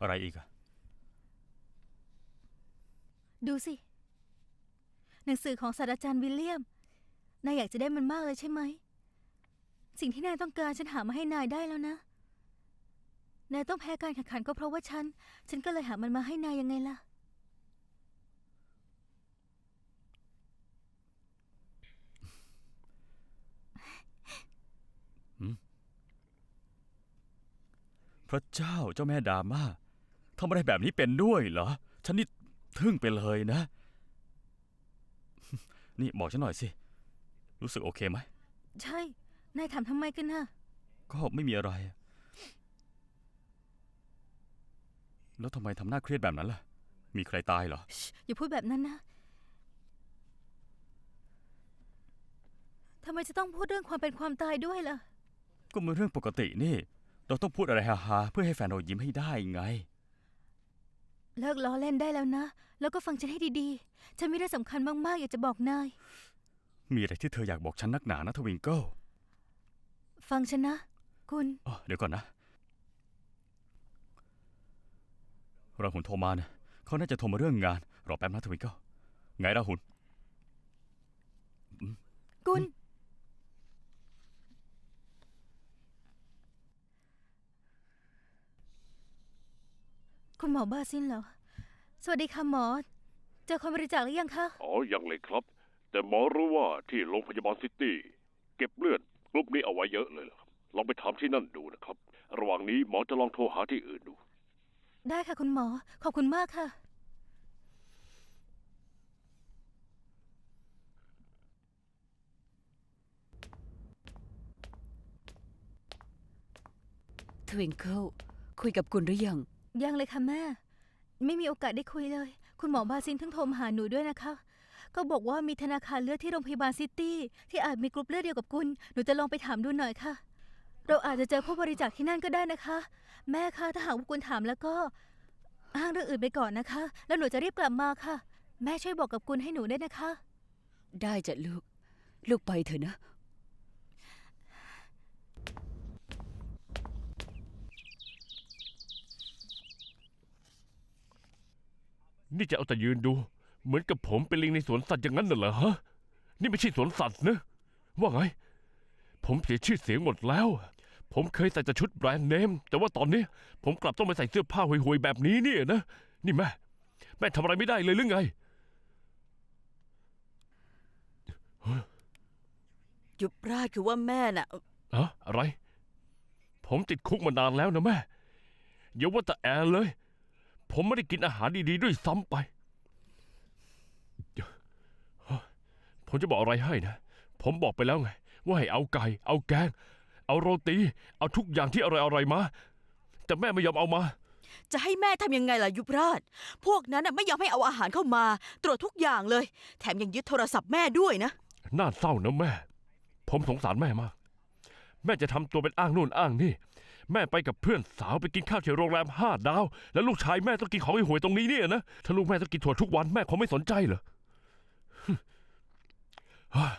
อะไรอีกอะดูสิ หนังสือของศาสตราจารย์วิลเลียม นายอยากจะได้มันมากเลยใช่ไหม สิ่งที่นายต้องการฉันหามาให้นายได้แล้วนะ นายต้องแพ้การแข่งขันก็เพราะว่าฉัน ฉันก็เลยหามันมาให้นายยังไงล่ะ พระเจ้าเจ้าแม่ดราม่า ทำอะไรแบบนี้เป็นด้วยเหรอ ฉันนี่ทึ่งไปเลยนะ นี่บอกฉันหน่อยสิ รู้สึกโอเคไหม ใช่ นายถามทำไมกันนะก็ไม่มีอะไร แล้วทำไมทำหน้าเครียดแบบนั้นล่ะ มีใครตายเหรอชอย่าพูดแบบนั้นนะทำไมจะต้องพูดเรื่องความเป็นความตายด้วยล่ะ ก็มันเรื่องปกตินี่ เราต้องพูดอะไรฮาๆเพื่อให้แฟนเรายิ้มให้ได้ไง เลิกล้อเล่นได้แล้วนะ แล้วก็ฟังฉันให้ดีๆ ฉันมีเรื่องสำคัญมากๆ อยากจะบอกนาย มีอะไรที่เธออยากบอกฉันนักหนานะทวิงเกิลฟังฉันนะ คุณอ๋อเดี๋ยวก่อนนะราหุนโทรมาเนี่ยเขาน่าจะโทรมาเรื่องงาน รอแป๊บนะทวิงเกิลไงราหุนกุลคุณ อบาซินเหรอสวัสดีค่ะหมอ เจอคนบริจาคหรือยังคะ อ๋อ ยังเลยครับ แต่หมอรู้ว่าที่โรงพยาบาลซิตี้ เก็บเลือดกลุ่มนี้เอาไว้เยอะเลยล่ะครับลองไปถามที่นั่นดูนะครับ ระหว่างนี้หมอจะลองโทรหาที่อื่นดู ได้ค่ะคุณหมอ ขอบคุณมากค่ะ ทวิงเกิลคุยกับคุณหรือยัง ยังเลยค่ะแม่ ไม่มีโอกาสได้คุยเลย คุณหมอบาซินเพิ่งโทรมาหาหนูด้วยนะคะ ก็บอกว่ามีธนาคารเลือดที่โรงพยาบาลซิตี้ที่อาจมีกรุ๊ปเลือดเดียวกับคุณ หนูจะลองไปถามดูหน่อยค่ะ เราอาจจะเจอผู้บริจาคที่นั่นก็ได้นะคะ แม่คะถ้าหากว่าคุณถามแล้วก็อ้างเรื่องอื่นไปก่อนนะคะ แล้วหนูจะรีบกลับมาค่ะ แม่ช่วยบอกกับคุณให้หนูได้วยนะคะ ได้จ้ะลูก ลูกไปเถอะนะ นี่จะเอาแต่ยืนดู เหมือนกับผมเป็นลิงในสวนสัตว์อย่างนั้นน่ะเหรอฮะนี่ไม่ใช่สวนสัตว์นะ ว่าไง ผมเสียชื่อเสียงหมดแล้ว ผมเคยใส่แต่ชุดแบรนด์เนม แต่ว่าตอนนี้ ผมกลับต้องมาใส่เสื้อผ้าห่วยๆแบบนี้เนี่ยนะ นี่แม่ แม่ทำอะไรไม่ได้เลยหรือไงยุบราชคือว่าแม่น่ะ อะอะไร ผมติดคุกมานานแล้วนะแม่อย่าว่าแต่แอร์เลย ผมไม่ได้กินอาหารดีๆด้วยซ้ำไป ผมจะบอกอะไรให้นะ ผมบอกไปแล้วไง ว่าให้เอาไก่ เอาแกง เอาโรตี เอาทุกอย่างที่อร่อยๆมา แต่แม่ไม่ยอมเอามา จะให้แม่ทำยังไงล่ะยุบราช พวกนั้นน่ะไม่ยอมให้เอาอาหารเข้ามา ตรวจทุกอย่างเลย แถมยังยึดโทรศัพท์แม่ด้วยนะ น่าเศร้านะแม่ ผมสงสารแม่มาก แม่จะทำตัวเป็นอ้างนู่นอ้างนี่ แม่ไปกับเพื่อนสาวไปกินข้าวที่โรงแรมห้าดาว แล้วลูกชายแม่ต้องกินของห่วยตรงนี้เนี่ยนะถ้าลูกแม่ต้องกินถั่วทุกวันแม่คงไม่สนใจเหรอฮ้ย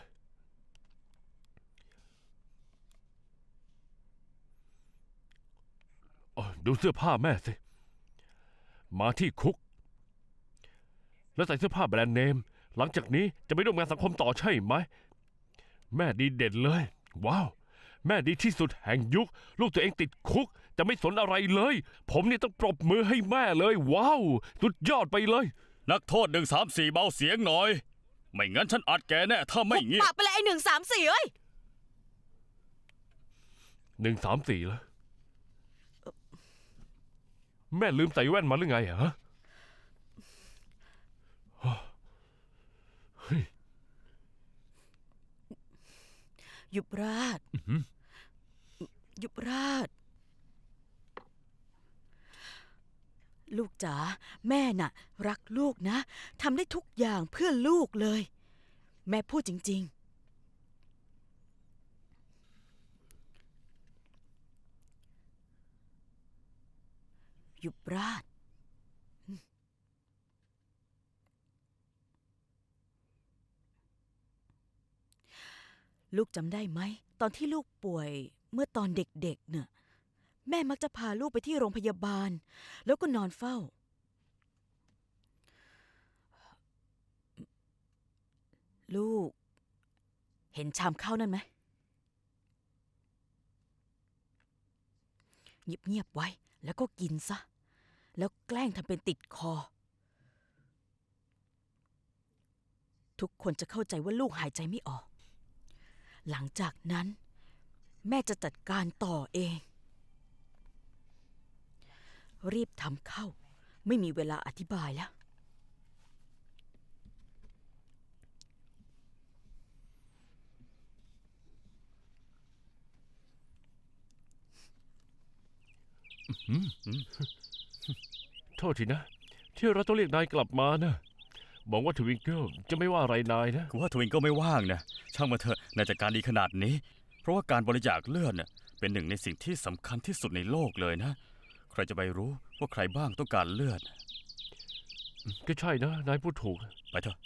เอ้ยดูเสื้อผ้าแม่สิ มาที่คุก แล้วใส่เสื้อผ้าแบรนด์เนม หลังจากนี้จะไปร่วมงานสังคมต่อใช่ไหม แม่ดีเด่นเลย ว้าว แม่ดีที่สุดแห่งยุค ลูกตัวเองติดคุก จะไม่สนอะไรเลย ผมเนี่ยต้องปรบมือให้แม่เลย ว้าว สุดยอดไปเลย นักโทษหนึ่งสามสี่เบาเสียงหน่อย ไม่งั้นฉันอัดแกแน่ถ้าไม่เงียปาบกไปเลยไอ้หนึ่งสามสี่เอ้ย หนึ่งสามสี่แล้วแม่ลืมใส่แว่นมาหรือไงอะฮะเฮ้ยยุบราช ยุบราช ลูกจ๋าแม่น่ะ รักลูกนะทำได้ทุกอย่างเพื่อลูกเลย แม่พูดจริง ๆ ยุบราชลูกจำได้ไหม ตอนที่ลูกป่วย เมื่อตอนเด็กๆเนี่ยแม่มักจะพาลูกไปที่โรงพยาบาล แล้วก็นอนเฝ้า ลูก เห็นชามข้าวนั่นไหมเงียบๆไว้แล้วก็กินซะ แล้วแกล้งทำเป็นติดคอ ทุกคนจะเข้าใจว่าลูกหายใจไม่ออก หลังจากนั้น แม่จะจัดการต่อเอง รีบทำเข้า ไม่มีเวลาอธิบายแล้ว โทษทีนะ ที่เราต้องเรียกนายกลับมานะบอกว่าทวิงเกิลจะไม่ว่าอะไรนายนะคือว่าทวินก็ไม่ว่างนะ ช่างมาเถอะนายจัดการดีขนาดนี้ เพราะว่าการบริจาคเลือดเน่ะเป็นหนึ่งในสิ่งที่สำคัญที่สุดในโลกเลยนะ ใครจะไปรู้ว่าใครบ้างต้องการเลือด ก็ใช่นะ นายพูดถูก ไปเถอะ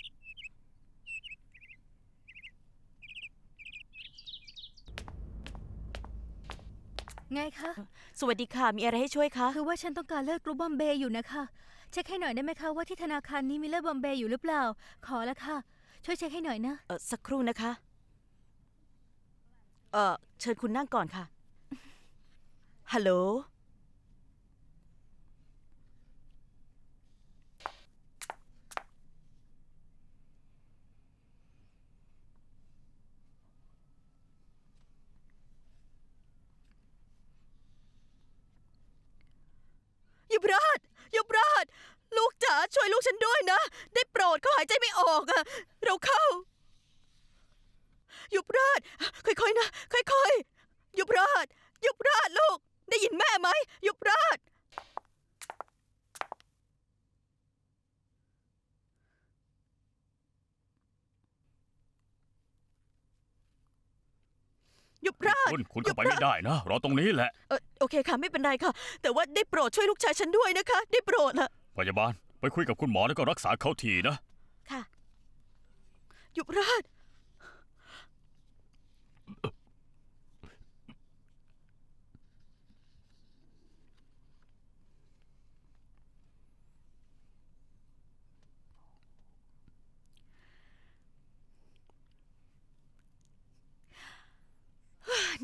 ไงคะ สวัสดีค่ะ มีอะไรให้ช่วยคะ คือว่าฉันต้องการเลือดกรุ๊ปบอมเบย์อยู่นะคะ เช็คให้หน่อยได้ไหมคะว่าที่ธนาคารนี้มีเลือดบอมเบย์อยู่หรือเปล่า ขอละค่ะ ช่วยเช็คให้หน่อยนะ เออสักครู่นะคะ เออเชิญคุณนั่งก่อนค่ะ ฮัลโหล ยุบราชยุบราช ลูกจ๋าช่วยลูกฉันด้วยนะ ได้โปรดเขาหายใจไม่ออกอะเราเข้า ยุบราช ค่อยๆนะ ค่อยๆ ยุบราช ยุบราชลูก ได้ยินแม่ไหม ยุบราช ยุบราช คุณคุณเข้าไปไม่ได้นะ รอตรงนี้แหละ เออโอเคค่ะ ไม่เป็นไรค่ะ แต่ว่าได้โปรดช่วยลูกชายฉันด้วยนะคะ ได้โปรดละพยาบาล ไปคุยกับคุณหมอแล้วก็รักษาเขาทีนะ ค่ะ ยุบราช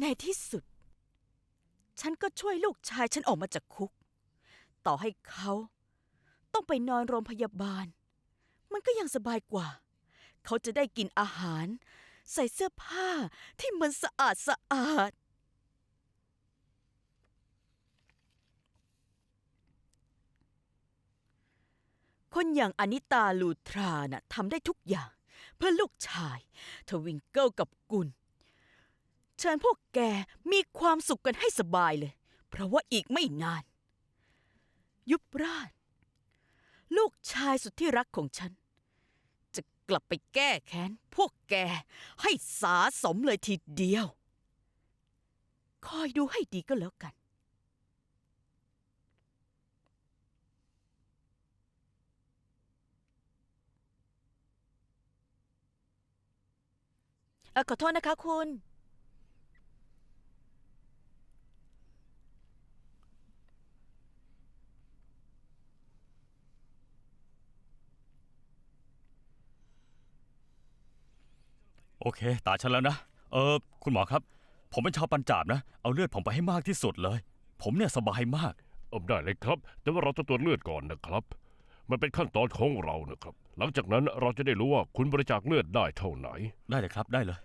ในที่สุด ฉันก็ช่วยลูกชายฉันออกมาจากคุก ต่อให้เขา ต้องไปนอนโรงพยาบาล มันก็ยังสบายกว่า เขาจะได้กินอาหาร ใส่เสื้อผ้าที่มันสะอาดสะอาด คนอย่างอนิตาลูทราน่ะทำได้ทุกอย่าง เพื่อลูกชาย ทวิงเกิลกับกุล เชิญพวกแกมีความสุขกันให้สบายเลย เพราะว่าอีกไม่นาน ยุบราช ลูกชายสุดที่รักของฉัน จะกลับไปแก้แค้น พวกแกให้สาสมเลยทีเดียว คอยดูให้ดีก็แล้วกันเออขอโทษนะคะคุณ โอเค ตาฉันแล้วนะ เออ คุณหมอครับ ผมเป็นชาวปัญจาบนะ เอาเลือดผมไปให้มากที่สุดเลย ผมเนี่ยสบายมาก เออได้เลยครับ แต่ว่าเราต้องตรวจเลือดก่อนนะครับ มันเป็นขั้นตอนของเรานะครับ หลังจากนั้นเราจะได้รู้ว่าคุณบริจาคเลือดได้เท่าไหน ได้เลยครับ ได้เลย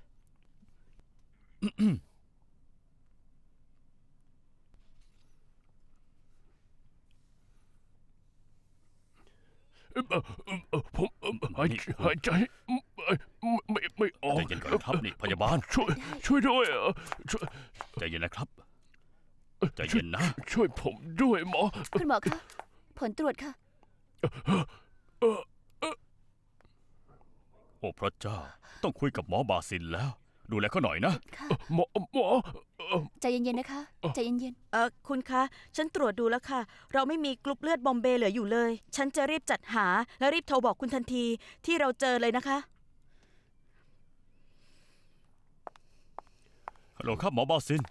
เอ่อเอ่อเอ่อผมเอ่อหายหายใจ ไม่ไม่ไม่ออกใจเย็นก่อนนะครับนี่พยาบาลช่วย ช่วยด้วยอะช่วยใจเย็นนะครับใจเย็นนะ ช่วยผมด้วยหมอ คุณหมอคะผลตรวจค่ะ โอ้พระเจ้า ต้องคุยกับหมอบาซินแล้ว ดูแลเขาหน่อยนะ ค่ะหมอหมอเอ่อใจเย็นๆนะคะใจเย็นเออคุณคะ ฉันตรวจดูแล้วค่ะ เราไม่มีกรุ๊ปเลือดบอมเบย์เหลืออยู่เลย ฉันจะรีบจัดหา และรีบโทรบอกคุณทันทีที่เราเจอเลยนะคะ ฮัลโหลครับหมอบาซิน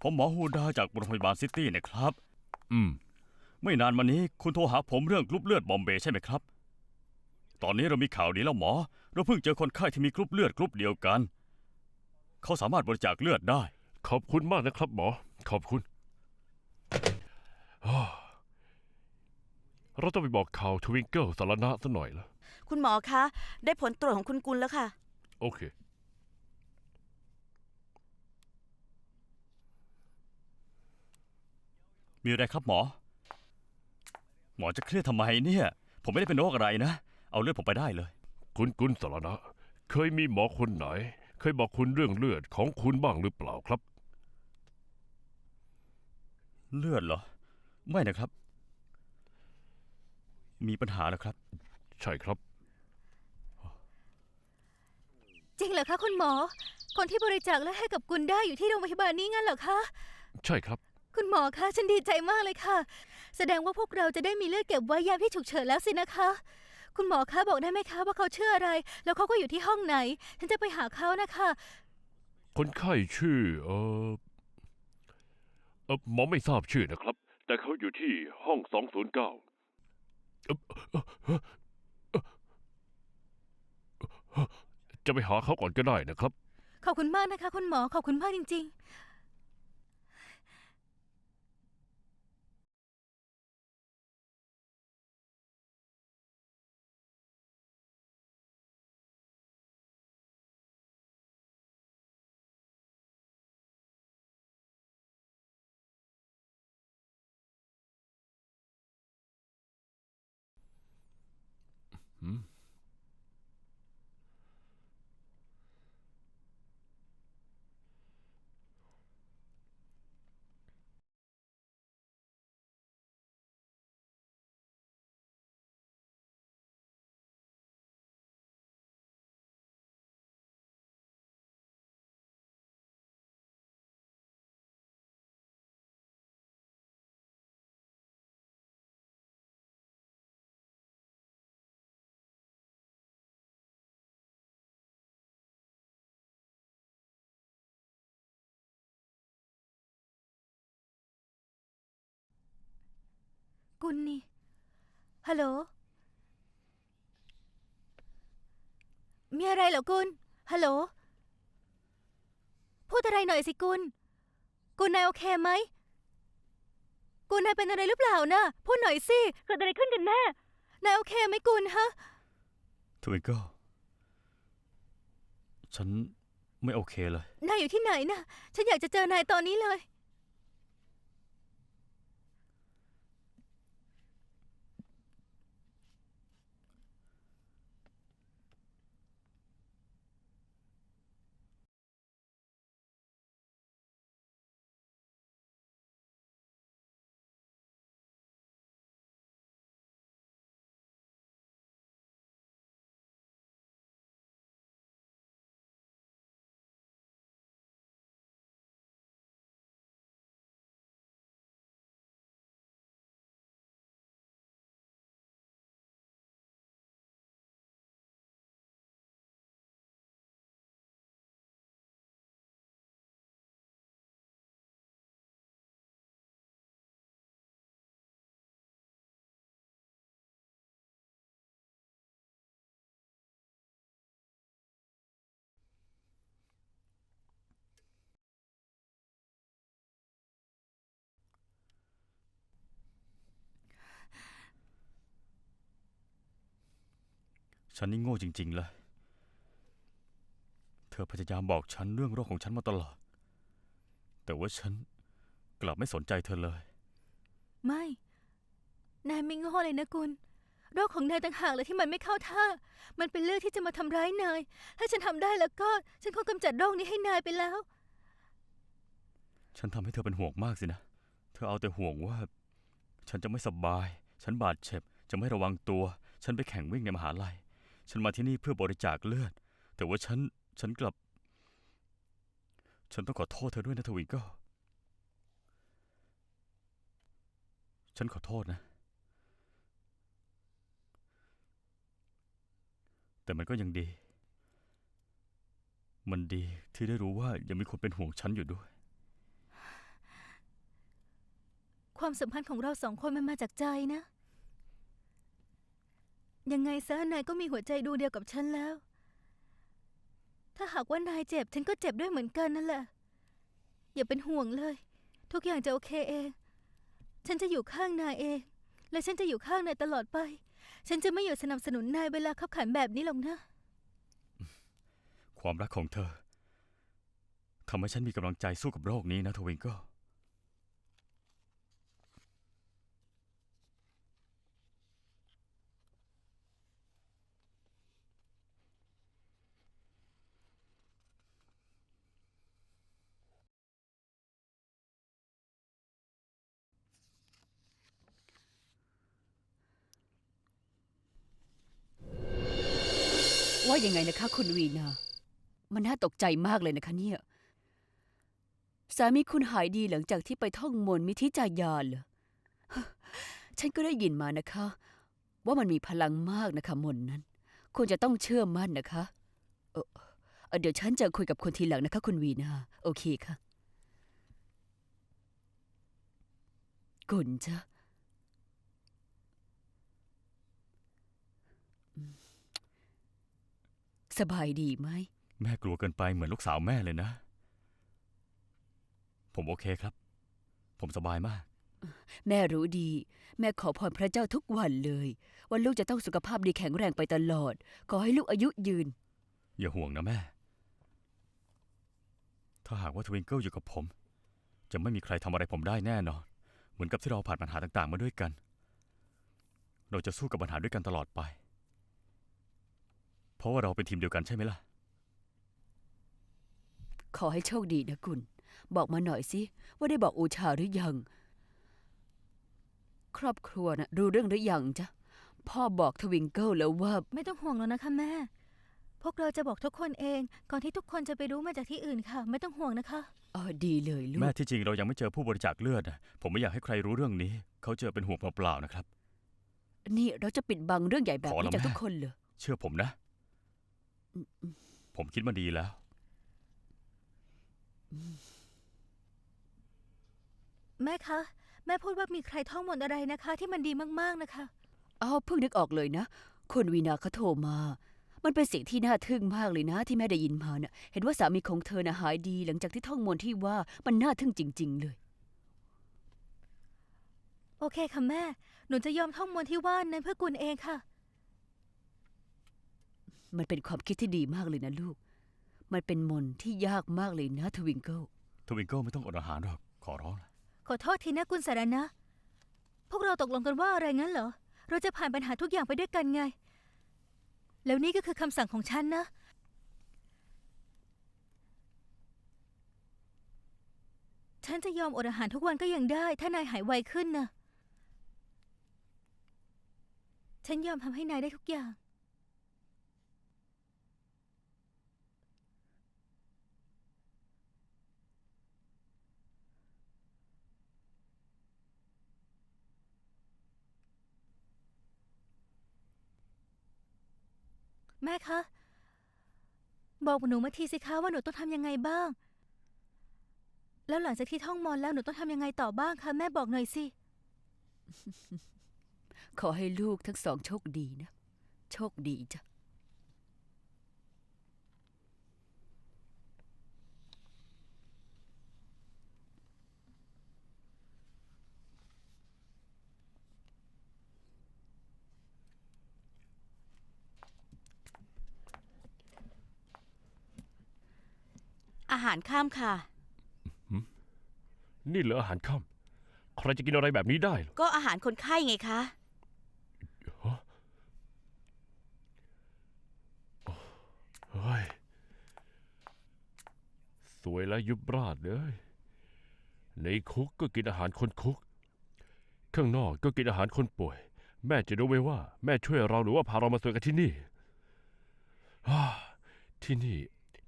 ผมหมอฮูดาจากโรงพยาบาลซิตี้นะครับ อืม ไม่นานมานี้คุณโทรหาผมเรื่องกรุ๊ปเลือดบอมเบย์ใช่ไหมครับ ตอนนี้เรามีข่าวดีแล้วหมอ เราเพิ่งเจอคนไข้ที่มีกรุ๊ปเลือดกรุ๊ปเดียวกัน เขาสามารถบริจาคเลือดได้ ขอบคุณมากนะครับหมอ ขอบคุณอ้าเราต้องไปบอกข่าวทวิงเกิลสารณะซะหน่อยละคุณหมอคะ ได้ผลตรวจของคุณกุลแล้วค่ะ โอเค มีอะไรครับหมอ หมอจะเครียดทำไมเนี่ย ผมไม่ได้เป็นโรคอะไรนะ เอาเลือดผมไปได้เลย คุณกุลสารณะ เคยมีหมอคนไหน เคยบอกคุณเรื่องเลือดของคุณบ้างหรือเปล่าครับ เลือดเหรอ ไม่นะครับ มีปัญหาแล้วครับ ใช่ครับ จริงเหรอคะคุณหมอ คนที่บริจาคเลือดให้กับกุลได้อยู่ที่โรงพยาบาลนี้งั้นเหรอคะ ใช่ครับ คุณหมอคะฉันดีใจมากเลยค่ะ แสดงว่าพวกเราจะได้มีเลือดเก็บไว้ยามที่ฉุกเฉินแล้วสินะคะ คุณหมอคะบอกได้ไหมคะว่าเขาชื่ออะไร แล้วเขาก็อยู่ที่ห้องไหน ฉันจะไปหาเขานะคะ คนไข้ชื่อเออเออหมอไม่ทราบชื่อนะครับ แต่เขาอยู่ที่ห้อง209จะไปหาเขาก่อนก็ได้นะครับ ขอบคุณมากนะคะ คุณหมอขอบคุณมากจริง ๆ กุลนี่ ฮัลโหล มีอะไรเหรอกุล ฮัลโหล พูดอะไรหน่อยสิกุล กุลนายโอเคไหม กุลนายเป็นอะไรหรือเปล่านะ พูดหน่อยสิ เกิดอะไรขึ้นกันแน่ นายโอเคไหมกุลฮะ ทวิงเกิลฉันไม่โอเคเลย นายอยู่ที่ไหนนะ ฉันอยากจะเจอนายตอนนี้เลย ฉันนี่โง่จริง ๆ เลย เธอพยายามบอกฉันเรื่องโรคของฉันมาตลอด แต่ว่าฉันกลับไม่สนใจเธอเลย ไม่ นายไม่โง่เลยนะกุล โรคของนายต่างหากเลยที่มันไม่เข้าท่า มันเป็นเรื่องที่จะมาทำร้ายนาย ถ้าฉันทำได้แล้วก็ฉันคงกำจัดโรคนี้ให้นายไปแล้ว ฉันทำให้เธอเป็นห่วงมากสินะ เธอเอาแต่ห่วงว่า ฉันจะไม่สบาย ฉันบาดเจ็บ จะไม่ระวังตัว ฉันไปแข่งวิ่งในมหาลัย ฉันมาที่นี่เพื่อบริจาคเลือด แต่ว่าฉัน ฉันกลับ ฉันต้องขอโทษเธอด้วยนะทวิงเก็ ฉันขอโทษนะ แต่มันก็ยังดี มันดีที่ได้รู้ว่ายังมีคนเป็นห่วงฉันอยู่ด้วย ความสัมพันธ์ของเราสองคนมันมาจากใจนะ ยังไงซะนายก็มีหัวใจดวงเดียวกับฉันแล้ว ถ้าหากว่านายเจ็บ ฉันก็เจ็บด้วยเหมือนกันนั่นแหละ อย่าเป็นห่วงเลย ทุกอย่างจะโอเคเอง ฉันจะอยู่ข้างนายเอง และฉันจะอยู่ข้างนายตลอดไป ฉันจะไม่หยุดสนับสนุนนายเวลาขับขันแบบนี้หรอกนะ ความรักของเธอทำให้ฉันมีกำลังใจสู้กับโรคนี้นะทวิงเกิล ว่ายังไงนะคะคุณวีนา มันน่าตกใจมากเลยนะคะเนี่ย สามีคุณหายดีหลังจากที่ไปท่องมนต์มิทิจายาเหรอ ฉันก็ได้ยินมานะคะ ว่ามันมีพลังมากนะคะมนต์นั้นคุณจะต้องเชื่อมั่นนะคะ เออเดี๋ยวฉันจะคุยกับคุณทีหลังนะคะ คุณวีนา โอเคค่ะ กุนจ้ะอืม สบายดีไหม แม่กลัวเกินไปเหมือนลูกสาวแม่เลยนะ ผมโอเคครับ ผมสบายมาก แม่รู้ดี แม่ขอพรพระเจ้าทุกวันเลย ว่าลูกจะต้องสุขภาพดีแข็งแรงไปตลอด ขอให้ลูกอายุยืน อย่าห่วงนะแม่ ถ้าหากว่าทวิงเกิลอยู่กับผม จะไม่มีใครทำอะไรผมได้แน่นอน เหมือนกับที่เราผ่านปัญหาต่างๆ มาด้วยกัน เราจะสู้กับปัญหาด้วยกันตลอดไปเพ ราะว่าเราเป็นทีมเดียวกันใช่ไหมล่ะ ขอให้โชคดีนะคุณบอกมาหน่อยสิว่าได้บอกอูชาหรือยัง ครอบครัวนะรู้เรื่องหรือยังจ๊ะพ่อบอกทวิงเกิลแล้วว่าไม่ต้องห่วงแล้วนะคะแม่ พวกเราจะบอกทุกคนเอง ก่อนที่ทุกคนจะไปรู้มาจากที่อื่นค่ะ ไม่ต้องห่วงนะคะอ๋อดีเลยลูแม่กที่จริงเรายังไม่เจอผู้บริจาคเลือดนะผมไม่อยากให้ใครรู้เรื่องนี้ เขาเจอเป็นห่วงเปล่าๆนะครับ นี่เราจะปิดบังเรื่องใหญ่แบบขอนี้ละจากแม่ ทุกคนเหรอ เชื่อผมนะอืมอืม ผมคิดมาดีแล้ว แม่คะ แม่พูดว่ามีใครท่องมนต์อะไรนะคะ ที่มันดีมากๆนะคะ อ้าวเพิ่งนึกออกเลยนะ คุณวีนาเขาโทรมา มันเป็นเสียงที่น่าทึ่งมากเลยนะที่แม่ได้ยินมาเนะ่ะ เห็นว่าสามีของเธอน่ะหายดี หลังจากที่ท่องมนต์ที่ว่ามันน่าทึ่งจริง ๆ เลย โอเคค่ะแม่ หนูจะยอมท่องมนต์ที่ว่านั้นเพื่อกุลเองค่ะ มันเป็นความคิดที่ดีมากเลยนะลูก มันเป็นมนต์ที่ยากมากเลยนะทวิงเกิลทวิงเกิลไม่ต้องอดอาหารหรอกขอร้องละขอโทษทีนะกุลสารนะ พวกเราตกลงกันว่าอะไรงั้นเหรอ เราจะผ่านปัญหาทุกอย่างไปด้วยกันไง แล้วนี่ก็คือคำสั่งของฉันนะ ฉันจะยอมอดอาหารทุกวันก็ยังได้ ถ้านายหายไวขึ้นนะ ฉันยอมทำให้นายได้ทุกอย่าง แม่คะ บอกหนูมาทีสิคะว่าหนูต้องทำยังไงบ้าง แล้วหลังจากที่ท่องมอนแล้วหนูต้องทำยังไงต่อบ้างคะแม่บอกหน่อยสิ ขอให้ลูกทั้งสองโชคดีนะ โชคดีจ้ะ อาหารข้ามค่ะ นี่เหลืออาหารค่ำใครจะกินอะไรแบบนี้ได้เหรอก็อาหารคนไข้ไงคะเฮ้ย สวยและยุบราดเลย ในคุกก็กินอาหารคนคุก ข้างนอกก็กินอาหารคนป่วย แม่จะรู้ไหมว่า แม่ช่วยเราหรือว่าพาเรามาสวยกันที่นี่อ่าที่นี่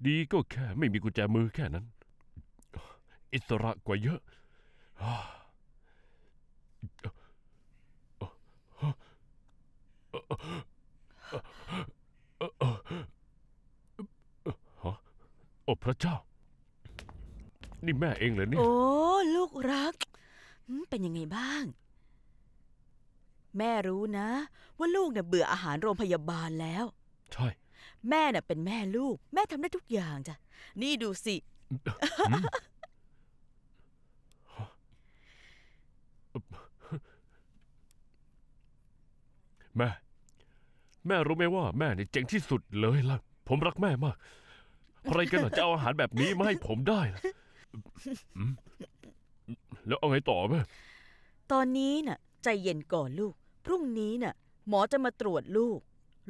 ดีก็แค่ไม่มีกุญแจมือแค่นั้น อิสระกว่าเยอะฮะโอ้พระเจ้า นี่แม่เองเหรอเนี่ย โอ้ ลูกรัก เป็นยังไงบ้าง แม่รู้นะ ว่าลูกเนี่ยเบื่ออาหารโรงพยาบาลแล้ว แม่น่ะเป็นแม่ลูก แม่ทำได้ทุกอย่างจ้ะ นี่ดูสิ แม่ แม่รู้ไหมว่าแม่เนี่ยเจ๋งที่สุดเลยล่ะ ผมรักแม่มาก ใครกันน่ะจะเอาอาหารแบบนี้มาให้ผมได้ล่ะอืมแล้วเอาไงต่อแม่ ตอนนี้น่ะ ใจเย็นก่อนลูก พรุ่งนี้น่ะ หมอจะมาตรวจลูก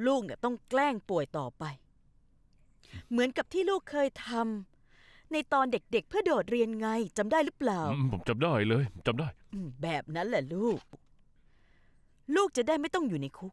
ลูกเนี่ยต้องแกล้งป่วยต่อไป เหมือนกับที่ลูกเคยทำในตอนเด็กๆเพื่อโดดเรียนไงจำได้หรือเปล่า อืมผมจำได้เลยจำได้ อืมแบบนั้นแหละลูก ลูกจะได้ไม่ต้องอยู่ในคุก